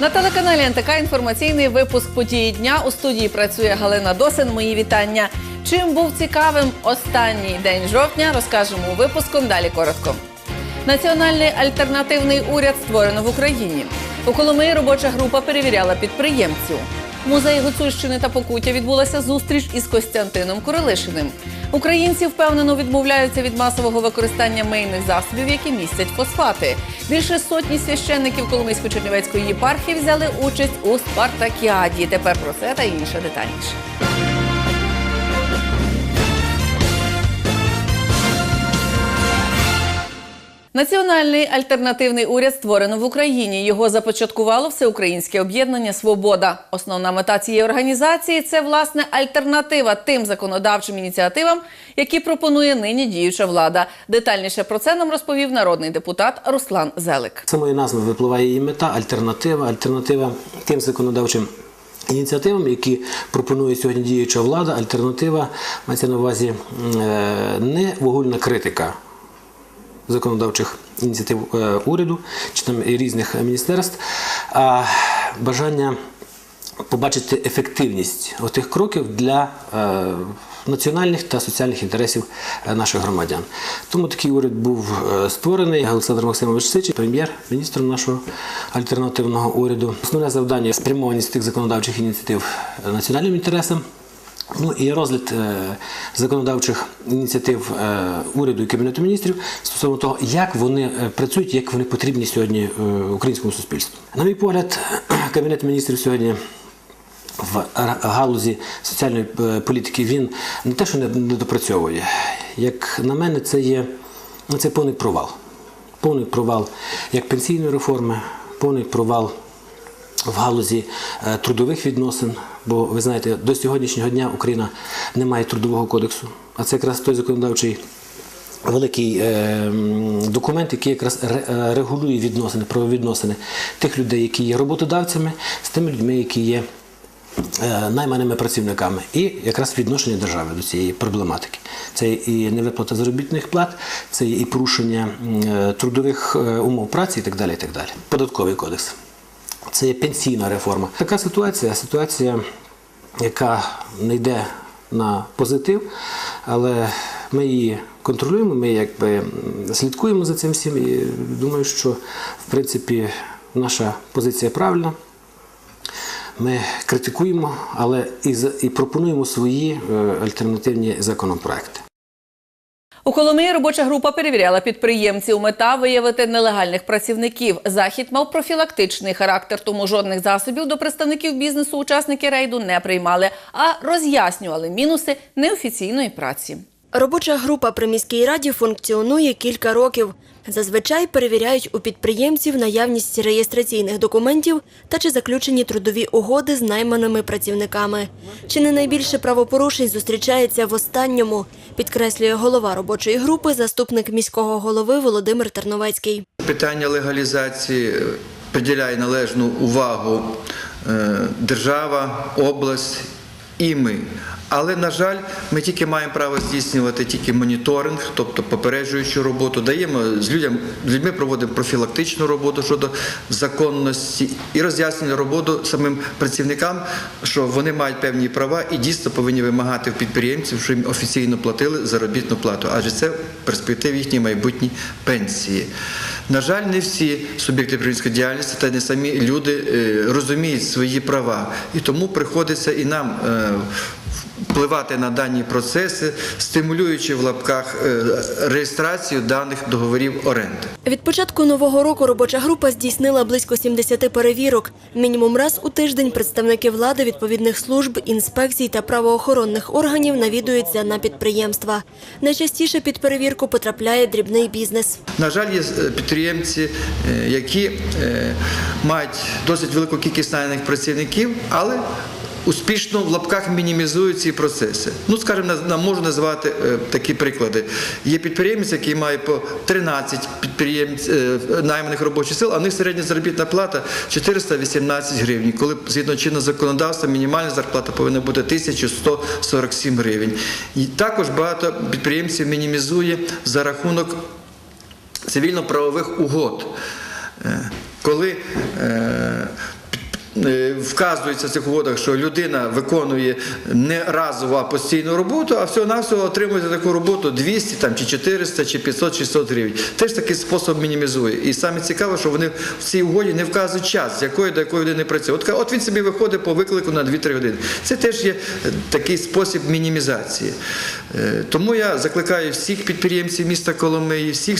На телеканалі НТК інформаційний випуск події дня. У студії працює Галина Досин. Мої вітання. Чим був цікавим останній день жовтня, розкажемо у випуску. Далі коротко. Національний альтернативний уряд створено в Україні. У Коломиї робоча група перевіряла підприємців. Музеї Гуцульщини та Покуття відбулася зустріч із Костянтином Королишиним. Українці впевнено відмовляються від масового використання мийних засобів, які містять фосфати. Більше сотні священників Коломийсько-Чернівецької єпархії взяли участь у спартакіаді. Тепер про це та інше детальніше. Національний альтернативний уряд створено в Україні. Його започаткувало всеукраїнське об'єднання Свобода. Основна мета цієї організації це власне альтернатива тим законодавчим ініціативам, які пропонує нині діюча влада. Детальніше про це нам розповів народний депутат Руслан Зелик. Самої назви випливає її мета, альтернатива, альтернатива тим законодавчим ініціативам, які пропонує сьогодні діюча влада. Альтернатива мається на увазі е, не вугольна критика законодавчих ініціатив е, уряду чи там і різних міністерств, а бажання побачити ефективність отих кроків для е, національних та соціальних інтересів е, наших громадян. Тому такий уряд був створений. Олександр Максимович Сичі, прем'єр-міністром нашого альтернативного уряду. Основне завдання спрямованість тих законодавчих ініціатив національним інтересам. Ну і розгляд е, законодавчих ініціатив е, уряду і кабінету міністрів стосовно того, як вони е, працюють, як вони потрібні сьогодні українському суспільству. На мій погляд, кабінет міністрів сьогодні. В галузі соціальної політики він не те, що не не допрацьовує. Як на мене, це є ну, це повний провал. Повний провал як пенсійної реформи, повний провал в галузі е, трудових відносин. Бо ви знаєте, до сьогоднішнього дня Україна не має трудового кодексу, а це якраз той законодавчий. Великий е, документ, який якраз е, регулює відносини, правовідносини тих людей, які є роботодавцями, з тими людьми, які є е, найманими працівниками, і якраз відношення держави до цієї проблематики. Це і невиплата заробітних плат, це і порушення трудових умов праці і так далі. І так далі. Податковий кодекс. Це є пенсійна реформа. Така ситуація, ситуація, яка не йде на позитив, але ми її контролюємо, ми якби слідкуємо за цим всім. І думаю, що в принципі наша позиція правильна. Ми критикуємо, але і, і пропонуємо свої е, альтернативні законопроекти. У Коломиї робоча група перевіряла підприємців. Мета виявити нелегальних працівників. Захід мав профілактичний характер, тому жодних засобів до представників бізнесу учасники рейду не приймали, а роз'яснювали мінуси неофіційної праці. Робоча група при міській раді функціонує кілька років. Зазвичай перевіряють у підприємців наявність реєстраційних документів та чи заключені трудові угоди з найманими працівниками. Чи не найбільше правопорушень зустрічається в останньому, підкреслює голова робочої групи, заступник міського голови Володимир Терновецький. Питання легалізації е, приділяє належну увагу е, держава, область і ми. Але, на жаль, ми тільки маємо право здійснювати тільки моніторинг, тобто попереджуючу роботу. Даємо з людям, з людьми проводимо профілактичну роботу щодо законності і роз'яснюємо роботу самим працівникам, що вони мають певні права і дійсно повинні вимагати в підприємців, що їм офіційно платили заробітну плату, адже це в перспективі їхньої майбутні пенсії. На жаль, не всі суб'єкти підприємницької діяльності та не самі люди е, розуміють свої права, і тому приходиться і нам. Впливати на дані процеси, стимулюючи в лапках е, реєстрацію даних договорів оренди. Від початку нового року робоча група здійснила близько 70 перевірок. Мінімум раз у тиждень представники влади відповідних служб, інспекцій та правоохоронних органів навідуються на підприємства. Найчастіше під перевірку потрапляє дрібний бізнес. На жаль, є е, підприємці, е, які мають досить велику кількість найняних працівників, але успішно в лапках мінімізують ці процеси. Ну, скажімо, можу назвати е, такі приклади. Є підприємець, який має по 13 підприємць, е, найманих робочих сил, а в них середня заробітна плата 418 гривень, коли згідно чинного законодавства мінімальна зарплата повинна бути 1147 гривень. І також багато підприємців мінімізує за рахунок цивільно-правових угод, Е, коли вказується в цих угодах, що людина виконує не разово, а постійну роботу, а всього-навсього отримує за таку роботу 200 там, чи 400, чи 500, чи 600 гривень. Теж такий спосіб мінімізує. І саме цікаво, що вони в цій угоді не вказують час, з якої до якої людини працює. От, от він собі виходить по виклику на 2-3 години. Це теж є е, такий спосіб мінімізації. Е, Тому я закликаю всіх підприємців міста Коломиї, всіх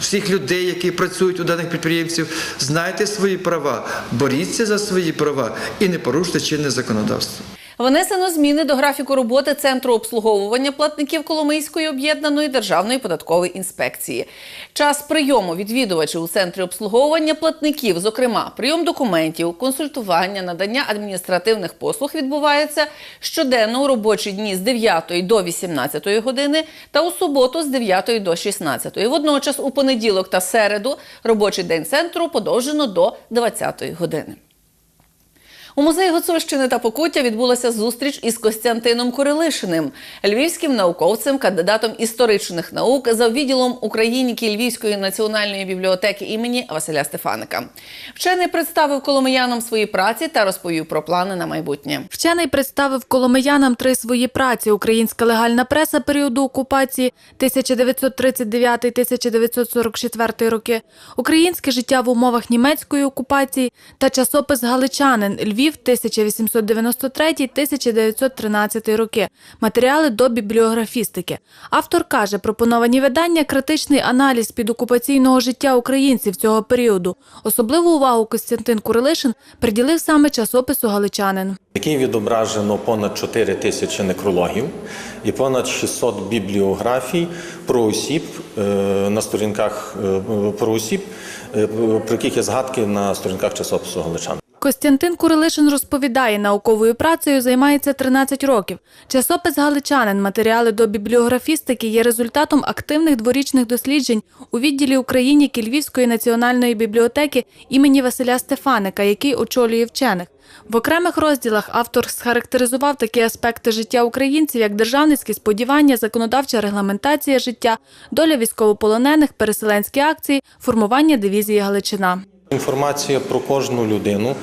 всіх людей, які працюють у даних підприємців, знайте свої права, боріться за свої права і не порушуйте чинне законодавство. Внесено зміни до графіку роботи Центру обслуговування платників Коломийської об'єднаної державної податкової інспекції. Час прийому відвідувачів у центрі обслуговування платників, зокрема прийом документів, консультування, надання адміністративних послуг, відбувається щоденно у робочі дні з 9 до 18 години та у суботу з 9 до 16. Водночас у понеділок та середу робочий день центру подовжено до 20 години. У музеї Гуцульщини та Покуття відбулася зустріч із Костянтином Курилишиним, львівським науковцем, кандидатом історичних наук за відділом Україніки Львівської національної бібліотеки імені Василя Стефаника. Вчений представив коломиянам свої праці та розповів про плани на майбутнє. Вчений представив коломиянам три свої праці: Українська легальна преса періоду окупації 1939-1944 роки, Українське життя в умовах німецької окупації та часопис Галичанин Львів 1893-1913 роки. Матеріали до бібліографістики. Автор каже, пропоновані видання критичний аналіз підокупаційного життя українців цього періоду. Особливу увагу Костянтин Курилишин приділив саме часопису Галичанин. який відображено понад 4 тисячі некрологів і понад 600 бібліографій про осіб е, на сторінках е, про осіб, е, про яких є згадки на сторінках часопису Галичан. Костянтин Курилишин розповідає, науковою працею займається 13 років. Часопис «Галичанин» матеріали до бібліографістики є результатом активних дворічних досліджень у відділі Україніки Львівської національної бібліотеки імені Василя Стефаника, який очолює вчених. В окремих розділах автор схарактеризував такі аспекти життя українців, як державницькі сподівання, законодавча регламентація життя, доля військовополонених, переселенські акції, формування дивізії Галичина. Інформація про кожну людину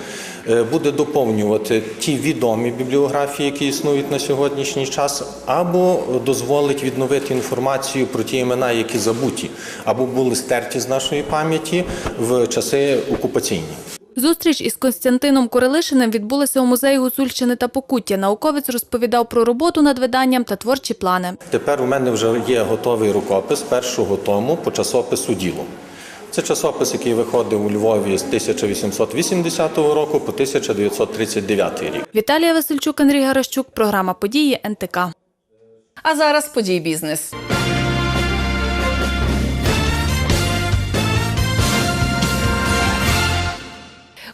е, буде доповнювати ті відомі бібліографії, які існують на сьогоднішній час, або дозволить відновити інформацію про ті імена, які забуті, або були стерті з нашої пам'яті в часи окупаційні. Зустріч із Костянтином Курилишиним відбулася у музеї Гуцульщини та Покуття. Науковець розповідав про роботу над виданням та творчі плани. Тепер у мене вже є готовий рукопис першого тому по часопису діло. Це часопис, який виходив у Львові з 1880 року по 1939 рік. Віталія Васильчук, Андрій Гаращук, програма Події НТК. А зараз подій бізнес.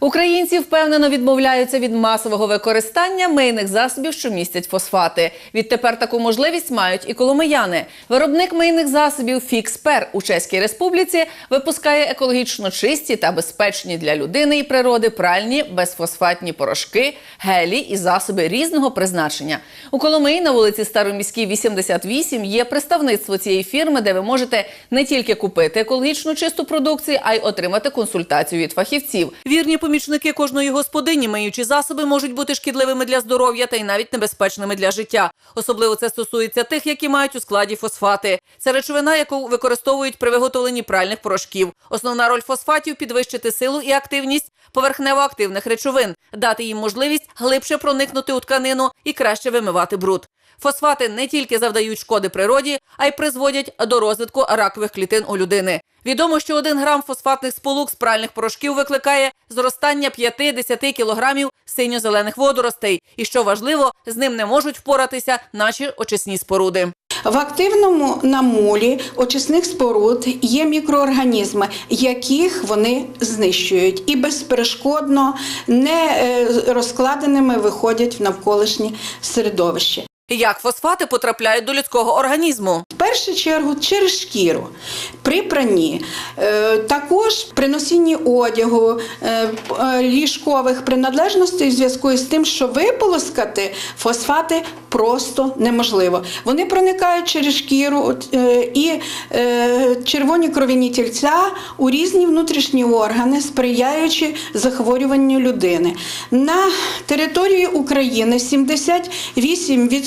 Українці впевнено відмовляються від масового використання мийних засобів, що містять фосфати. Відтепер таку можливість мають і коломияни. Виробник мийних засобів Фікспер у Чеській Республіці випускає екологічно чисті та безпечні для людини і природи пральні безфосфатні порошки, гелі і засоби різного призначення. У Коломиї на вулиці Староміській, 88 є представництво цієї фірми, де ви можете не тільки купити екологічно чисту продукцію, а й отримати консультацію від фахівців. Вірні помічники кожної господині миючі засоби можуть бути шкідливими для здоров'я та й навіть небезпечними для життя. Особливо це стосується тих, які мають у складі фосфати. Це речовина, яку використовують при виготовленні пральних порошків. Основна роль фосфатів підвищити силу і активність поверхнево-активних речовин, дати їм можливість глибше проникнути у тканину і краще вимивати бруд. Фосфати не тільки завдають шкоди природі, а й призводять до розвитку ракових клітин у людини. Відомо, що один грам фосфатних сполук з пральних порошків викликає зростання 5-10 кілограмів синьо-зелених водоростей. І що важливо, з ним не можуть впоратися наші очисні споруди. В активному намолі очисних споруд є мікроорганізми, яких вони знищують, і безперешкодно не е, розкладеними виходять в навколишнє середовище. Як фосфати потрапляють до людського організму? В першу чергу через шкіру при пранні, Е, також при носінні одягу, е, е, ліжкових принадлежностей в зв'язку з тим, що виполоскати фосфати просто неможливо. Вони проникають через шкіру і червоні кров'яні тільця у різні внутрішні органи, сприяючи захворюванню людини. На території України 78%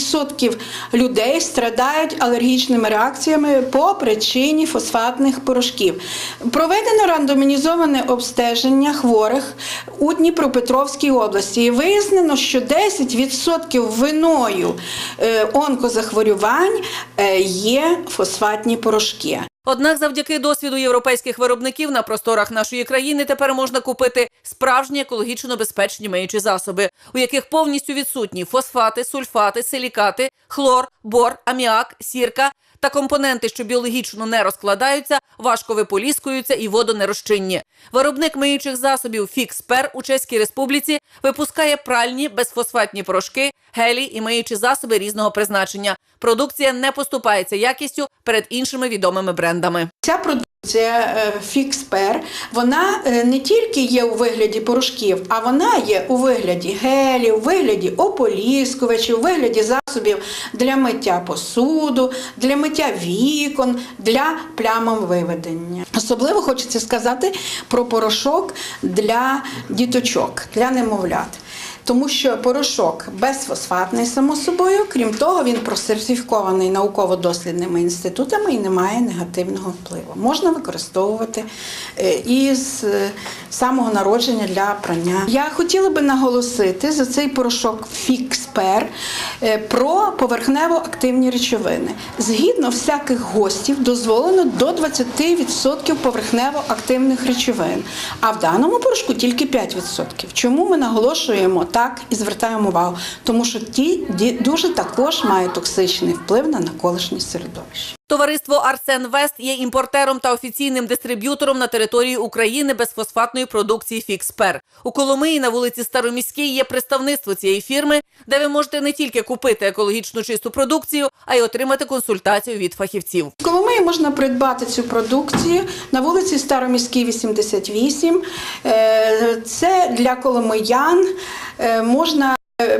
людей страдають алергічними реакціями по причині фосфатних порошків. Проведено рандомізоване обстеження хворих у Дніпропетровській області. І вияснено, що 10% виною е, онкозахворювань е, є фосфатні порошки. Однак, завдяки досвіду європейських виробників на просторах нашої країни тепер можна купити справжні екологічно безпечні миючі засоби, у яких повністю відсутні фосфати, сульфати, силікати, хлор, бор, аміак, сірка та компоненти, що біологічно не розкладаються, важко виполіскуються і водонерозчинні. Виробник миючих засобів Фікспер у Чеській Республіці випускає пральні безфосфатні порошки, гелі і миючі засоби різного призначення. Продукція не поступається якістю перед іншими відомими брендами. Ця продукція Фікспер, вона е, не тільки є у вигляді порошків, а вона є у вигляді гелів, у вигляді ополіскувачів, у вигляді засобів для миття посуду, для миття вікон, для плямовиведення. Особливо хочеться сказати про порошок для діточок, для немовлят. Тому що порошок безфосфатний, само собою, крім того, він просертифікований науково-дослідними інститутами і не має негативного впливу. Можна використовувати е, із е, самого народження для прання. Я хотіла би наголосити за цей порошок Фікспер е, про поверхнево-активні речовини. Згідно всяких гостів, дозволено до 20% поверхнево-активних речовин, а в даному порошку тільки 5%. Чому ми наголошуємо так і звертаємо увагу? Тому що ті дуже також мають токсичний вплив на навколишнє середовище. Товариство Арсен Вест є імпортером та офіційним дистриб'ютором на території України безфосфатної продукції Фікспер. У Коломиї на вулиці Староміській є представництво цієї фірми, де ви можете не тільки купити екологічно чисту продукцію, а й отримати консультацію від фахівців. В Коломиї можна придбати цю продукцію на вулиці Староміській, 88. Е, Це для коломиян е, можна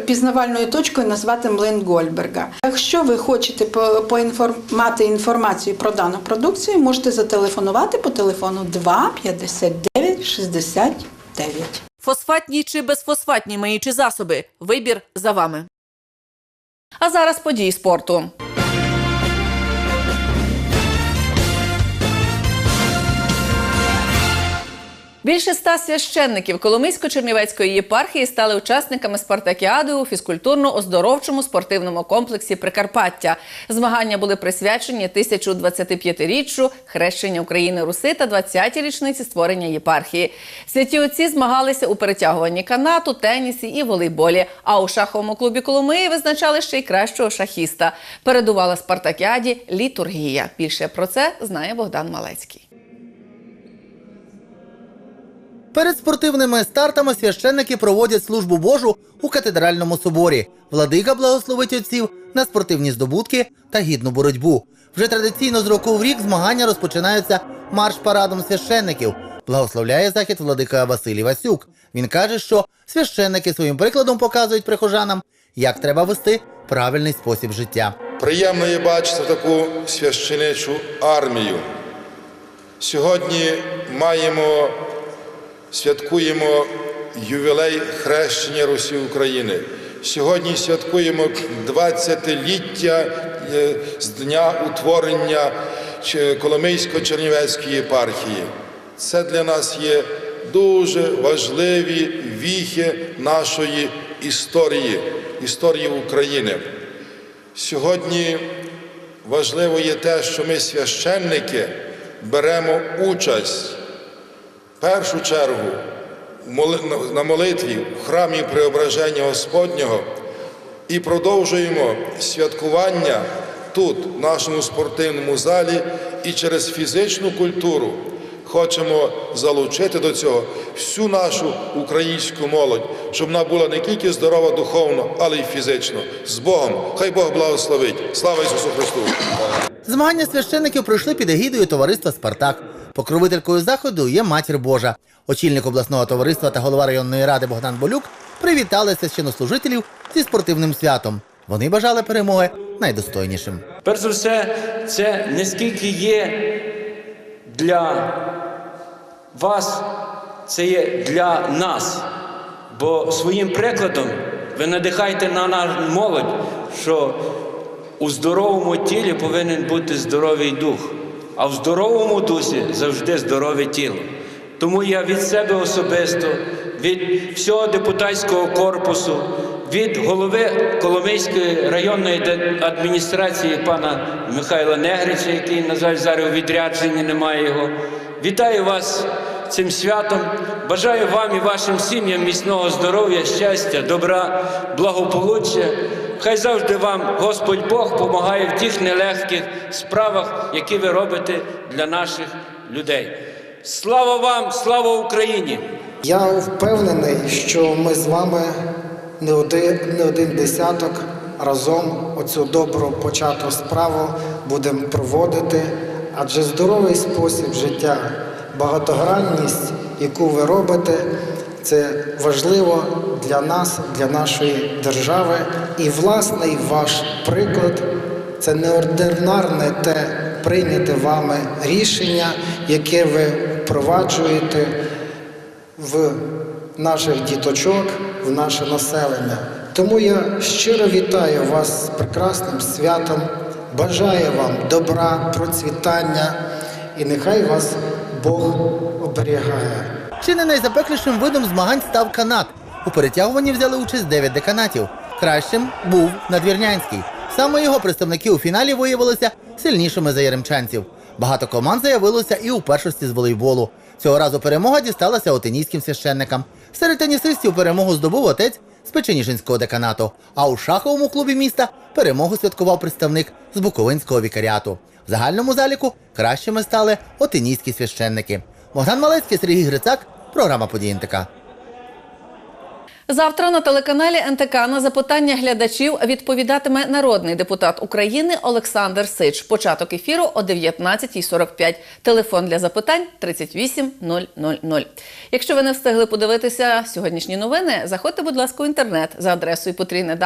пізнавальною точкою назвати млин Гольберга. Якщо ви хочете поінформати мати інформацію про дану продукцію, можете зателефонувати по телефону 2 59 69. Фосфатні чи безфосфатні миючі засоби. Вибір за вами. А зараз події спорту. Більше ста священників Коломийсько-Чернівецької єпархії стали учасниками спартакіади у фізкультурно-оздоровчому спортивному комплексі Прикарпаття. Змагання були присвячені 1025-річчю хрещення України Руси та 20-й річниці створення єпархії. Святі отці змагалися у перетягуванні канату, тенісі і волейболі. А у шаховому клубі Коломиї визначали ще й кращого шахіста. Передувала спартакіаді літургія. Більше про це знає Богдан Малецький. Перед спортивними стартами священники проводять службу Божу у катедральному соборі. Владика благословить отців на спортивні здобутки та гідну боротьбу. Вже традиційно з року в рік змагання розпочинаються марш-парадом священників. Благословляє захід владика Василій Васюк. Він каже, що священники своїм прикладом показують прихожанам, як треба вести правильний спосіб життя. Приємно є бачити таку священичу армію. Сьогодні маємо, святкуємо ювілей хрещення Русі України. Сьогодні святкуємо 20-ліття е, з дня утворення Коломийсько-Чернівецької єпархії. Це для нас є дуже важливі віхи нашої історії, історії України. Сьогодні важливо є те, що ми, священники, беремо участь першу чергу на молитві в храмі Преображення Господнього і продовжуємо святкування тут, в нашому спортивному залі, і через фізичну культуру хочемо залучити до цього всю нашу українську молодь, щоб вона була не тільки здорова духовно, але й фізично. З Богом! Хай Бог благословить! Слава Ісусу Христу! Змагання священників пройшли під егідою товариства Спартак. Покровителькою заходу є матір Божа. Очільник обласного товариства та голова районної ради Богдан Болюк привітали священнослужителів зі спортивним святом. Вони бажали перемоги найдостойнішим. Перш за все, це не скільки є для вас, це є для нас. Бо своїм прикладом ви надихаєте на нашу молодь, що у здоровому тілі повинен бути здоровий дух, а в здоровому дусі завжди здорове тіло. Тому я від себе особисто, від всього депутатського корпусу, від голови Коломийської районної адміністрації пана Михайла Негрича, який, на жаль, зараз у відрядженні немає його. Вітаю вас цим святом. Бажаю вам і вашим сім'ям міцного здоров'я, щастя, добра, благополуччя. Хай завжди вам Господь Бог допомагає в тих нелегких справах, які ви робите для наших людей. Слава вам, слава Україні! Я впевнений, що ми з вами не один, не один десяток разом оцю добру почату справу будемо проводити, адже здоровий спосіб життя, багатогранність, яку ви робите, це важливо для нас, для нашої держави. І власний ваш приклад це неординарне те прийняте вами рішення, яке ви впроваджуєте в наших діточок, в наше населення. Тому я щиро вітаю вас з прекрасним святом, бажаю вам добра, процвітання і нехай вас Бог оберігає. Чи не найзапеклішим видом змагань став канат. У перетягуванні взяли участь 9 деканатів. Кращим був надвірнянський. Саме його представники у фіналі виявилися сильнішими за яремчанців. Багато команд заявилося і у першості з волейболу. Цього разу перемога дісталася отинійським священникам. Серед тенісистів перемогу здобув отець з Печеніжинського деканату. А у шаховому клубі міста перемогу святкував представник з Буковинського вікаріату. В загальному заліку кращими стали отинійські священники. Богдан Малецький, Сергій Грицак, програма «Події НТК». Завтра на телеканалі НТК на запитання глядачів відповідатиме народний депутат України Олександр Сич. Початок ефіру о 19.45. Телефон для запитань 38 000. Якщо ви не встигли подивитися сьогоднішні новини, заходьте, будь ласка, у інтернет за адресою потрійне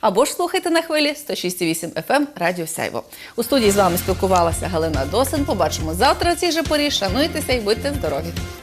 або ж слухайте на хвилі 106,8 FM Радіо Сяйво. У студії з вами спілкувалася Галина Досин. Побачимо завтра о цій же порі. Шануйтеся і будьте здорові!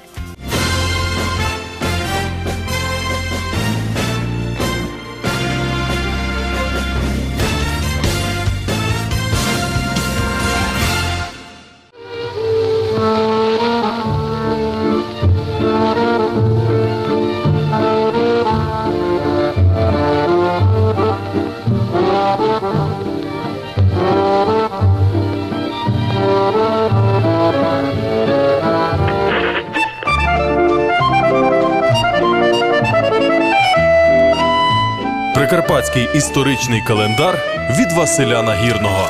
Прикарпатський історичний календар від Василя Нагірного.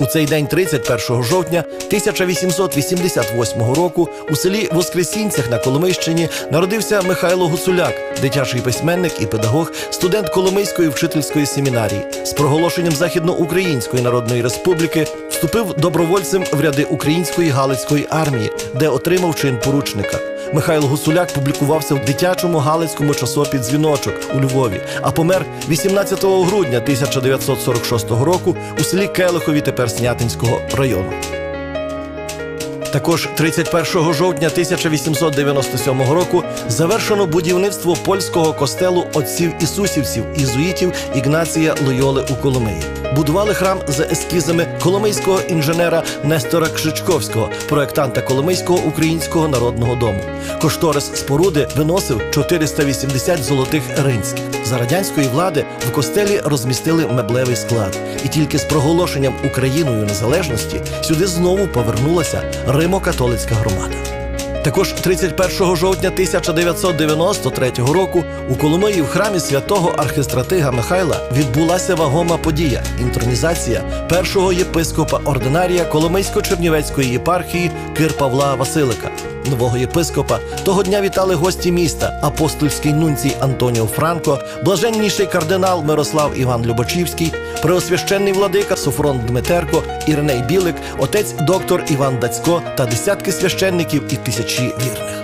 У цей день, 31 жовтня 1888 року, у селі Воскресінцях на Коломийщині народився Михайло Гуцуляк, дитячий письменник і педагог, студент Коломийської вчительської семінарії. З проголошенням Західноукраїнської Народної Республіки вступив добровольцем в ряди української Галицької армії, де отримав чин поручника. Михайло Гусуляк публікувався в дитячому галицькому часопі Дзвіночок у Львові, а помер 18 грудня 1946 року у селі Келихові тепер Снятинського району. Також 31 жовтня 1897 року завершено будівництво польського костелу отців ісусівців ізуїтів Ігнація Лойоли у Коломиї. Будували храм за ескізами коломийського інженера Нестора Кшичковського, проектанта Коломийського українського народного дому. Кошторис споруди виносив 480 золотих ринських. За радянської влади в костелі розмістили меблевий склад, і тільки з проголошенням Україною незалежності сюди знову повернулася Римо-католицька громада. Також 31 жовтня 1993 року у Коломиї в храмі святого архистратига Михайла відбулася вагома подія інтронізація першого єпископа ординарія Коломийсько-Чернівецької єпархії Кир Павла Василика. Нового єпископа того дня вітали гості міста, апостольський нунцій Антоніо Франко, блаженніший кардинал Мирослав Іван Любочівський, преосвященний владика Софрон Дмитерко, Ірней Білик, отець доктор Іван Дацько та десятки священників і тисячі вірних.